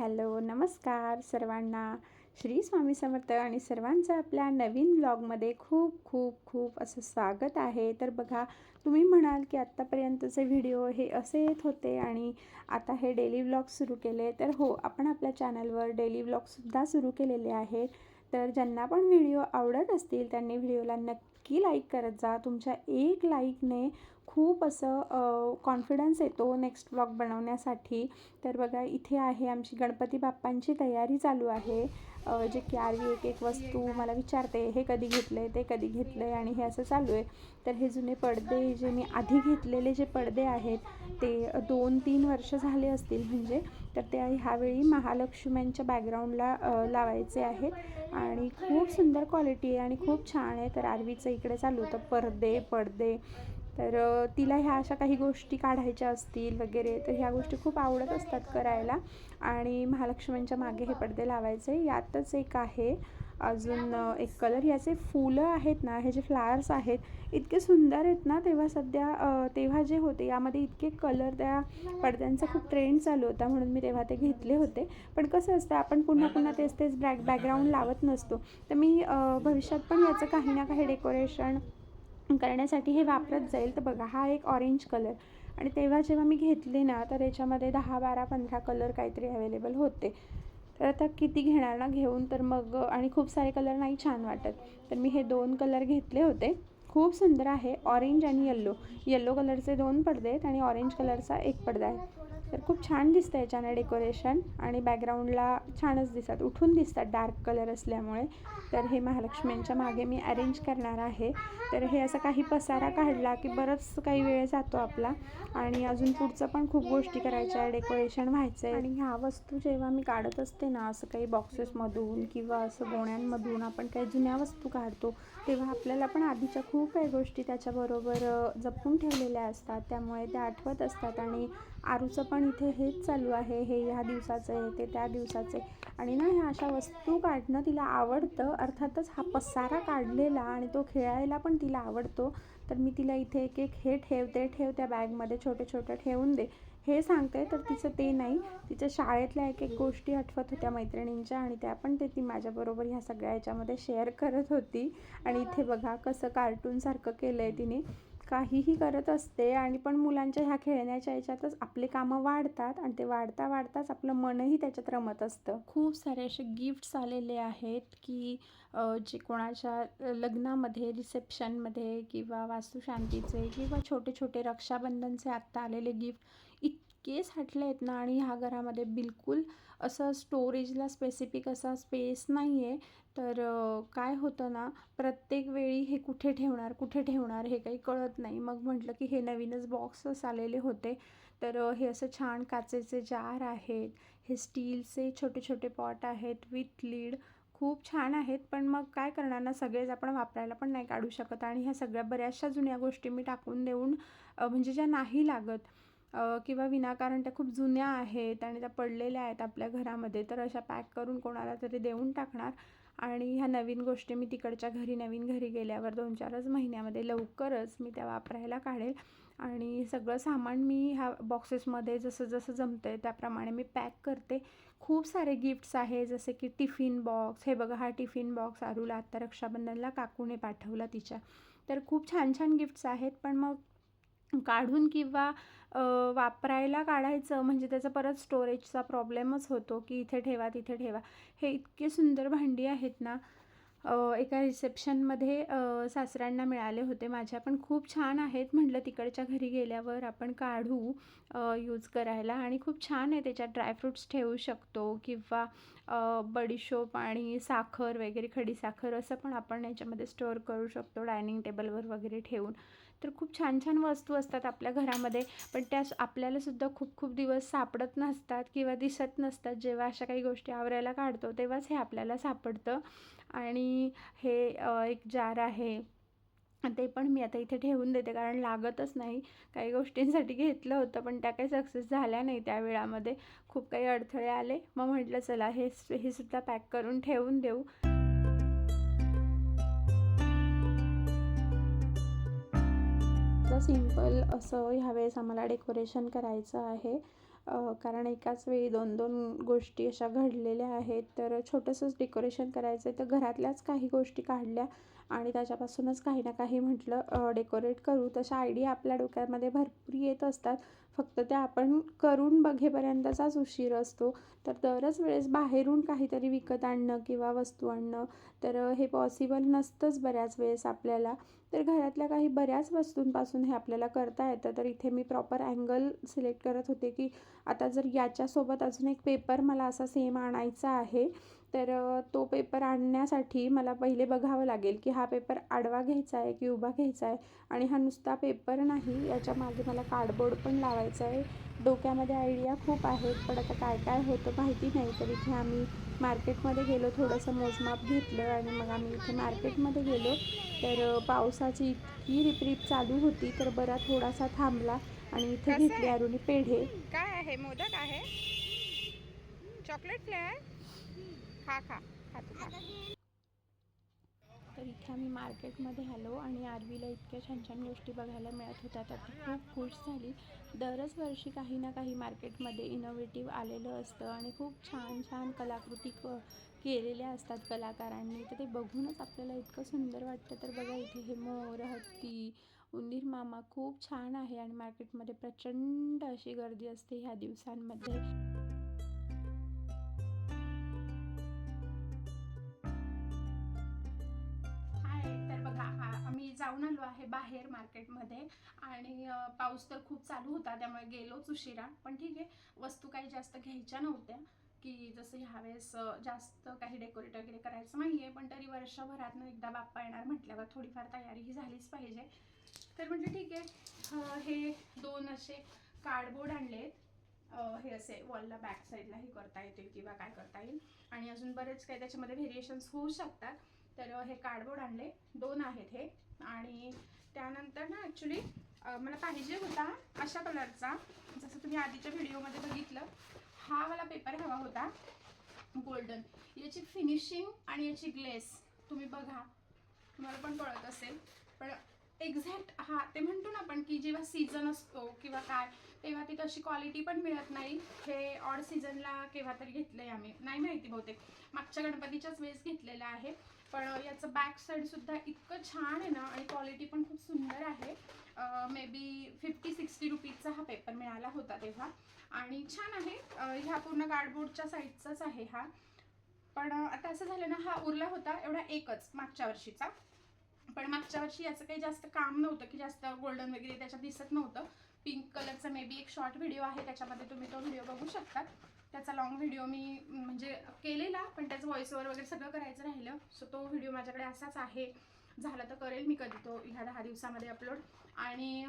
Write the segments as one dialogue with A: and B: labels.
A: Hello नमस्कार सर्वांना. श्री स्वामी समर्थ आणि सर्वांचं आपल्या नवीन ब्लॉगमध्ये खूप खूप खूप असं स्वागत आहे. तर बघा तुम्ही म्हणाल की आत्तापर्यंतचे व्हिडिओ हे असे येत होते आणि आता हे डेली व्लॉग सुरू केले. तर हो आपण आपल्या चॅनलवर डेली व्लॉगसुद्धा सुरू केलेले आहेत. तर ज्यांना पण व्हिडिओ आवडत असतील त्यांनी व्हिडिओला नक्की लाईक करत जा. तुमच्या एक लाईकने खूप असं कॉन्फिडन्स येतो नेक्स्ट ब्लॉग बनवण्यासाठी. तर बघा इथे आहे आमची गणपती बाप्पांची तयारी चालू आहे. जे की आरवी एक एक वस्तू मला विचारते हे कधी घेतलं आहे ते कधी घेतलं आहे आणि हे असं चालू आहे. तर हे जुने पडदे जे मी आधी घेतलेले जे पडदे आहेत ते दोन तीन वर्ष झाले असतील म्हणजे तर ते ह्यावेळी महालक्ष्म्यांच्या बॅकग्राऊंडला लावायचे आहेत. आणि खूप सुंदर क्वालिटी आहे आणि खूप छान आहे. तर आरवीचं इकडे चालू होतं. पडदे पडदे तर तिला ह्या अशा काही गोष्टी काढायच्या असतील वगैरे तर ह्या गोष्टी खूप आवडत असतात करायला. आणि महालक्ष्मींच्या मागे हे पडदे लावायचे. यातच एक आहे अजून एक कलर याचे फुलं आहेत ना हे जे फ्लावर्स आहेत इतके सुंदर आहेत ना तेव्हा सध्या तेव्हा जे होते यामध्ये इतके कलर त्या पडद्यांचा खूप ट्रेंड चालू होता म्हणून मी तेव्हा ते घेतले होते. पण कसं असतं आपण पुन्हा पुन्हा तेच तेच बॅक बॅकग्राऊंड लावत नसतो. तर मी भविष्यात पण याचं काही ना काही डेकोरेशन करण्यासाठी हे वापरत जाईल. तर बघा हा एक ऑरेंज कलर आणि तेव्हा जेव्हा मी घेतले ना तर याच्यामध्ये दहा बारा पंधरा कलर काहीतरी अवेलेबल होते. तर आता किती घेणार ना घेऊन तर मग आणि खूप सारे कलर नाही छान वाटत. तर मी हे दोन कलर घेतले होते. खूप सुंदर आहे. ऑरेंज आणि येल्लो येल्लो कलरचे दोन पडदे आहेत आणि ऑरेंज कलरचा एक पडदा आहे. तर खूप छान दिसतं याच्यानं डेकोरेशन आणि बॅकग्राऊंडला छानच दिसतात. उठून दिसतात डार्क कलर असल्यामुळे. तर हे महालक्ष्मींच्या मागे मी अरेंज करणार आहे. तर हे असं काही पसारा काढला की बरंच काही वेळ जातो आपला. आणि अजून पुढचं पण खूप गोष्टी करायच्या आहे. डेकोरेशन व्हायचं आहे आणि ह्या वस्तू जेव्हा मी काढत असते ना असं काही बॉक्सेसमधून किंवा असं गोण्यांमधून आपण काही जुन्या वस्तू काढतो तेव्हा आपल्याला पण आधीच्या खूप काही गोष्टी त्याच्याबरोबर जपून ठेवलेल्या असतात. त्यामुळे त्या आठवत असतात आणि आरूचं पण इथे हेच चालू आहे. हे ह्या दिवसाचं आहे ते त्या दिवसाचं आहे. आणि ना ह्या अशा वस्तू काढणं तिला आवडतं. अर्थातच हा पसारा काढलेला आणि तो खेळायला पण तिला आवडतो. तर मी तिला इथे एक एक हे ठेवते ठेव त्या बॅगमध्ये छोटे छोटे ठेवून दे. हे सांगते तर तिचं ते नाही. तिच्या शाळेतल्या एक एक गोष्टी आठवत होत्या मैत्रिणींच्या आणि त्या पण ते ती माझ्याबरोबर ह्या सगळ्या याच्यामध्ये शेअर करत होती. आणि इथे बघा कसं कार्टूनसारखं केलं आहे तिने. काहीही करत असते आणि पण मुलांच्या ह्या खेळण्याच्या याच्यातच आपले कामं वाढतात आणि ते वाढता वाढताच आपलं मनही त्याच्यात रमत असतं. खूप सारे असे गिफ्ट्स आलेले आहेत की जे कोणाच्या लग्नामध्ये रिसेप्शनमध्ये किंवा वास्तुशांतीचे किंवा छोटे छोटे रक्षाबंधनचे आत्ता आलेले गिफ्ट केस हटले आहेत ना आणि ह्या घरामध्ये बिलकुल असं स्टोरेजला स्पेसिफिक असा स्पेस नाही आहे तर काय होतं ना प्रत्येक वेळी हे कुठे ठेवणार कुठे ठेवणार हे काही कळत नाही. मग म्हटलं की हे नवीनच बॉक्सच आलेले होते. तर हे असं छान काचेचे जार आहेत. हे स्टीलचे छोटे छोटे पॉट आहेत विथ लीड खूप छान आहेत. पण मग काय करणार ना सगळेच आपण वापरायला पण नाही काढू शकत. आणि ह्या सगळ्या बऱ्याचशा जुन्या गोष्टी मी टाकून देऊन म्हणजे ज्या नाही लागत किंवा विनाकारण त्या खूप जुन्या आहेत आणि त्या पडलेल्या आहेत आपल्या घरामध्ये तर अशा पॅक करून कोणाला तरी देऊन टाकणार. आणि ह्या नवीन गोष्टी मी तिकडच्या घरी नवीन घरी गेल्यावर दोन चारच महिन्यामध्ये लवकरच मी त्या वापरायला काढेल. आणि सगळं सामान मी ह्या बॉक्सेसमध्ये जसं जसं जमतं आहे त्याप्रमाणे मी पॅक करते. खूप सारे गिफ्ट्स आहे जसे की टिफिन बॉक्स. हे बघा हा टिफिन बॉक्स आरूला आत्ता रक्षाबंधनला काकूने पाठवला तिच्या. तर खूप छान छान गिफ्ट्स आहेत पण मग काढून किंवा वापरायला काढायचं म्हणजे त्याचा परत स्टोरेजचा प्रॉब्लेमच होतो की इथे ठेवा तिथे ठेवा. हे इतके सुंदर भांडी आहेत ना एका रिसेप्शनमध्ये सासऱ्यांना मिळाले होते. माझ्या पण खूप छान आहेत. म्हटलं तिकडच्या घरी गेल्यावर आपण काढू यूज करायला. आणि खूप छान आहे त्याच्यात ड्रायफ्रूट्स ठेवू शकतो किंवा बडीशोप आणि साखर वगैरे खडीसाखर असं पण आपण याच्यामध्ये स्टोअर करू शकतो डायनिंग टेबलवर वगैरे ठेवून. तर खूप छान छान वस्तू असतात आपल्या घरामध्ये पण त्या आपल्यालासुद्धा खूप खूप दिवस सापडत नसतात किंवा दिसत नसतात. जेव्हा अशा काही गोष्टी आवरायला काढतो तेव्हाच हे आपल्याला सापडतं. आणि हे एक जार आहे. ते पण मी आता इथे ठेवून देते कारण लागतच नाही. काही गोष्टींसाठी घेतलं होतं पण त्या काही सक्सेस झाल्या नाही त्या वेळामध्ये. खूप काही अडथळे आले. मग म्हटलं चला हे हे सुद्धा पॅक करून ठेवून देऊ. सिंपल असं ह्यावेळेस आम्हाला डेकोरेशन करायचं आहे.
B: कारण एकाच वेळी दोन दोन गोष्टी अशा घडलेल्या आहेत. तर छोटंसंच डेकोरेशन करायचं आहे तर घरातल्याच काही गोष्टी काढल्या आणि त्याच्यापासूनच काही ना काही म्हटलं डेकोरेट करू. तशा आयडिया आपल्या डोक्यामध्ये भरपूर येत असतात. फक्त त्या आपण करून बघेपर्यंतचाच उशीर असतो. तर दरच वेळेस बाहेरून काहीतरी विकत आणणं किंवा वस्तू आणणं तर हे पॉसिबल नसतंच बऱ्याच वेळेस आपल्याला. तर घरातल्या काही बऱ्याच वस्तूंपासून हे आपल्याला करता येतं. तर इथे मी प्रॉपर अँगल सिलेक्ट करत होते की आता जर याच्यासोबत अजून एक पेपर मला असा सेम आणायचा आहे तर तो पेपर आणण्यासाठी मला पहिले बघावं लागेल की हा पेपर आडवा घ्यायचा आहे की उभा घ्यायचा आहे आणि हा नुसता पेपर नाही याच्या मागे मला कार्डबोर्ड पण लावायचा आहे. डोक्यामध्ये आयडिया खूप आहेत पण आता काय काय होतं माहिती नाही. तर इथे आम्ही मार्केटमध्ये गेलो थोडंसं मोजमाप घेतलं आणि मग आम्ही इथे मार्केटमध्ये गेलो. तर पावसाची इतकी रिपरिप चालू होती तर बरा थोडासा थांबला आणि इथे घेतले? अरुणी पेढे.
C: काय आहे? मोदक आहे? Chocolate flavour? खा खा खा तू खा
B: तर इथे आम्ही मार्केटमध्ये आलो आणि आरवीला इतक्या छान छान गोष्टी बघायला मिळत होत्या. तर ती खूप खुश झाली. दरच वर्षी काही ना काही मार्केटमध्ये इनोव्हेटिव्ह आलेलं असतं आणि खूप छान छान कलाकृती क केलेल्या असतात कलाकारांनी. तर ते बघूनच आपल्याला इतकं सुंदर वाटतं. तर बघा इथे हे मोर हत्ती उंदीर मामा खूप छान आहे आणि मार्केटमध्ये प्रचंड अशी गर्दी असते ह्या दिवसांमध्ये. जाऊन आलो आहे बाहेर मार्केटमध्ये आणि पाऊस तर खूप चालू होता त्यामुळे गेलोच उशिरा. पण ठीक आहे वस्तू काही जास्त घ्यायच्या नव्हत्या की जसं ह्यावेळेस जास्त काही डेकोरेट वगैरे करायचं नाही आहे पण तरी वर्षभरातनं एकदा बाप्पा येणार म्हटल्यावर थोडीफार तयारी ही झालीच पाहिजे. तर म्हटलं ठीक आहे हे दोन असे कार्डबोर्ड आणलेत. हे असे वॉलला बॅक साईडला हे करता येतील किंवा काय करता येईल. आणि अजून बरेच काही त्याच्यामध्ये व्हेरिएशन्स होऊ शकतात. तर हे कार्डबोर्ड आणले. दोन आहेत हे. आणि त्यानंतर ना ॲक्च्युली मला पाहिजे होता अशा कलरचा जसं तुम्ही आधीच्या व्हिडिओमध्ये बघितलं. हा मला पेपर हवा होता गोल्डन याची फिनिशिंग आणि याची ग्लेस तुम्ही बघा. तुम्हाला पण कळत असेल. पण एक्झॅक्ट हा ते म्हणतो ना आपण की जेव्हा सीझन असतो किंवा काय तेव्हा ती तशी क्वालिटी पण मिळत नाही. हे ऑड सीझनला केव्हा तरी घेतलं आहे आम्ही. नाही माहिती बहुतेक. मागच्या गणपतीच्याच वेळेस घेतलेलं आहे. पण याचं बॅक साईड सुद्धा इतकं छान आहे ना आणि क्वालिटी पण खूप सुंदर आहे. मे बी फिफ्टी सिक्स्टी रुपीजचा हा पेपर मिळाला होता तेव्हा. आणि छान आहे. ह्या पूर्ण कार्डबोर्डच्या साईडचाच आहे हा. पण आता असं झालं ना हा उरला होता एवढा एकच मागच्या वर्षीचा. पण मागच्या वर्षी याचं काही जास्त काम नव्हतं की जास्त गोल्डन वगैरे त्याच्यात दिसत नव्हतं. पिंक कलरचा मे बी एक शॉर्ट व्हिडिओ आहे त्याच्यामध्ये तुम्ही तो व्हिडिओ बघू शकता त्याचा लॉंग व्हिडिओ मी म्हणजे केलेला पण त्याचं व्हॉइस ओव्हर वगैरे सगळं करायचं राहिलं. सो तो व्हिडिओ माझ्याकडे असाच आहे. झाला तर करेल मी कधी तो ह्या दहा दिवसामध्ये अपलोड आणि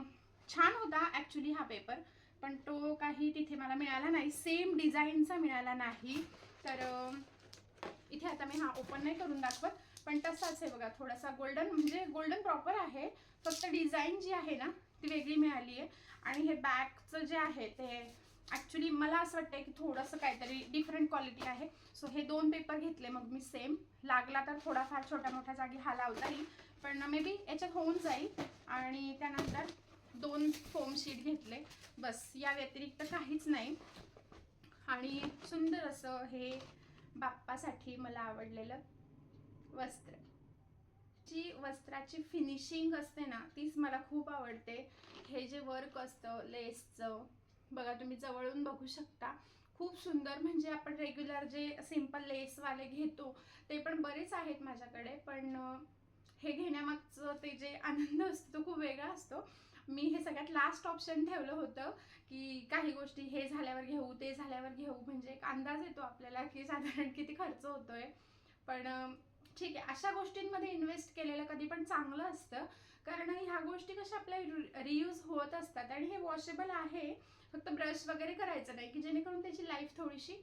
B: छान होता ॲक्च्युली हा पेपर पण तो काही तिथे मला मिळाला नाही. सेम डिझाईनचा मिळाला नाही. तर इथे आता मी हा ओपन नाही करून दाखवत. पण तसाच आहे बघा थोडासा गोल्डन म्हणजे गोल्डन प्रॉपर आहे. फक्त डिझाईन जी आहे ना ती वेगळी मिळाली आहे आणि हे बॅकचं जे आहे ते ॲक्च्युली मला असं वाटतं की थोडंसं काहीतरी डिफरंट क्वालिटी आहे. सो हे दोन पेपर घेतले मग मी सेम लागला तर थोडाफार छोट्या मोठ्या जागी हा लावता येईल. पण uh, मे बी याच्यात होऊन जाईल. आणि त्यानंतर दोन फोम शीट घेतले. बस या व्यतिरिक्त काहीच नाही. आणि सुंदर असं हे बाप्पासाठी मला आवडलेलं वस्त्र. जी वस्त्राची फिनिशिंग असते ना तीच मला खूप आवडते. हे जे वर्क असतं लेसचं बघा तुम्ही जवळून बघू शकता. खूप सुंदर म्हणजे आपण रेग्युलर जे सिंपल लेसवाले घेतो ते पण बरेच आहेत माझ्याकडे. पण हे घेण्यामागचं ते जे आनंद असतो तो खूप वेगळा असतो. मी हे सगळ्यात लास्ट ऑप्शन ठेवलं होतं की काही गोष्टी हे झाल्यावर घेऊ ते झाल्यावर घेऊ. म्हणजे एक अंदाज येतो आपल्याला की साधारण किती खर्च होतोय. पण ठीक आहे अशा गोष्टींमध्ये इन्व्हेस्ट केलेलं कधी पण चांगलं असतं. कारण ह्या गोष्टी कशा आपल्या रियूज होत असतात आणि हे वॉशेबल आहे. फक्त ब्रश वगैरे करायचं नाही की जेणेकरून त्याची लाईफ थोडीशी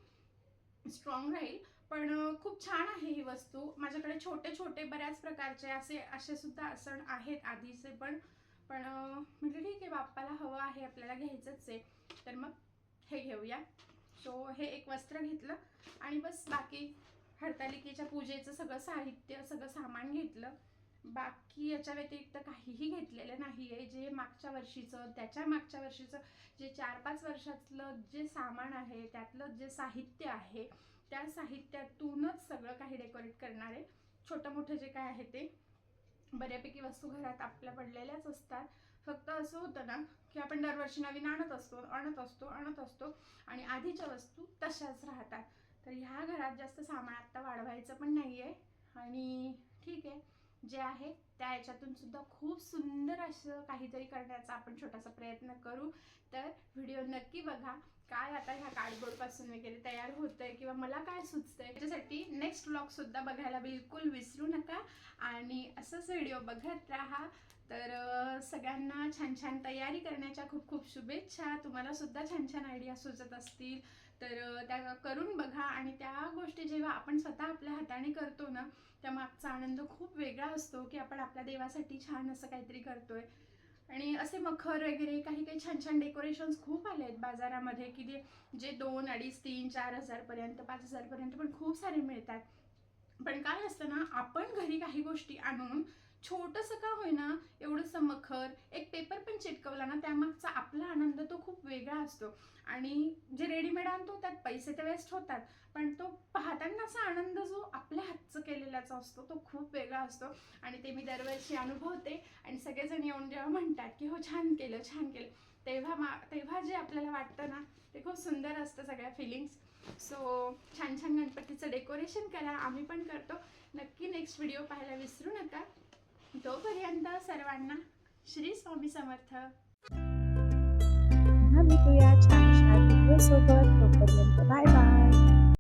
B: स्ट्रॉंग राहील. पण खूप छान आहे ही वस्तू. माझ्याकडे छोटे छोटे बऱ्याच प्रकारचे असे असे सुद्धा सण आहेत आधीचे पण. पण म्हणजे ठीक आहे बाप्पाला हवं आहे आपल्याला घ्यायचंच आहे. तर मग हे घेऊया. सो हे एक वस्त्र घेतलं आणि बस बाकी हरतालिकेच्या पूजेचं सगळं साहित्य सगळं सामान घेतलं. बाकी याच्या व्यतिरिक्त काहीही घेतलेलं नाही आहे जे मागच्या वर्षीचं त्याच्या मागच्या वर्षीचं जे चार पाच वर्षातलं जे सामान आहे त्यातलं जे साहित्य आहे त्या साहित्यातूनच सगळं काही डेकोरेट करणार आहे. छोटं मोठं जे काय आहे ते बऱ्यापैकी वस्तू घरात आपल्या पडलेल्याच असतात. फक्त असं होतं ना की आपण दरवर्षी नवीन आणत असतो आणत असतो आणत असतो आणि आधीच्या वस्तू तशाच राहतात. तर ह्या घरात जास्त सामान आत्ता वाढवायचं पण नाही आहे आणि ठीक आहे. जे आहे त्या याच्यातून सुद्धा खूप सुंदर असं काहीतरी करण्याचा आपण छोटासा प्रयत्न करू. तर व्हिडिओ नक्की बघा. काय आता ह्या कार्डबोर्डपासून वगैरे तयार होतंय किंवा मला काय सुचतंय त्याच्यासाठी नेक्स्ट ब्लॉगसुद्धा बघायला बिलकुल विसरू नका. आणि असंच व्हिडिओ बघत राहा. तर सगळ्यांना छान छान तयारी करण्याच्या खूप खूप शुभेच्छा. तुम्हाला सुद्धा छान छान आयडिया सुचत असतील. तर त्या करून बघा आणि त्या गोष्टी जेव्हा आपण स्वतः आपल्या हाताने करतो ना त्या मागचा आनंद खूप वेगळा असतो की आपण आपल्या देवासाठी छान असं काहीतरी करतोय. आणि असे मखर वगैरे काही काही छान छान डेकोरेशन्स खूप आले आहेत बाजारामध्ये की जे जे दोन अडीच तीन चार हजारपर्यंत पाच हजारपर्यंत पण खूप सारे मिळतात. पण काय असतं ना आपण घरी काही गोष्टी आणून छोटंसं का होईना एवढंसं मखर एक पेपर पण चिटकवला ना त्यामागचा आपला आनंद तो खूप वेगळा असतो. आणि जे रेडीमेड आणतो त्यात पैसे तर वेस्ट होतात पण तो पाहताना असा आनंद जो आपल्या हातचं केलेलाचा असतो तो खूप वेगळा असतो. आणि ते मी दरवर्षी अनुभवते आणि सगळेजण येऊन जेव्हा म्हणतात की हो छान केलं छान केलं. तेव्हा मा तेव्हा जे आपल्याला वाटतं ना ते खूप सुंदर असतं सगळ्या फिलिंग्स सो छान छान गणपतीचं डेकोरेशन करा आम्ही पण करतो. नक्की नेक्स्ट व्हिडिओ पाहायला विसरू नका. तोपर्यंत सर्वांना श्री स्वामी समर्थ.
D: पुन्हा भेटूया छान व्हिडिओ सोबत तोपर्यंत बाय बाय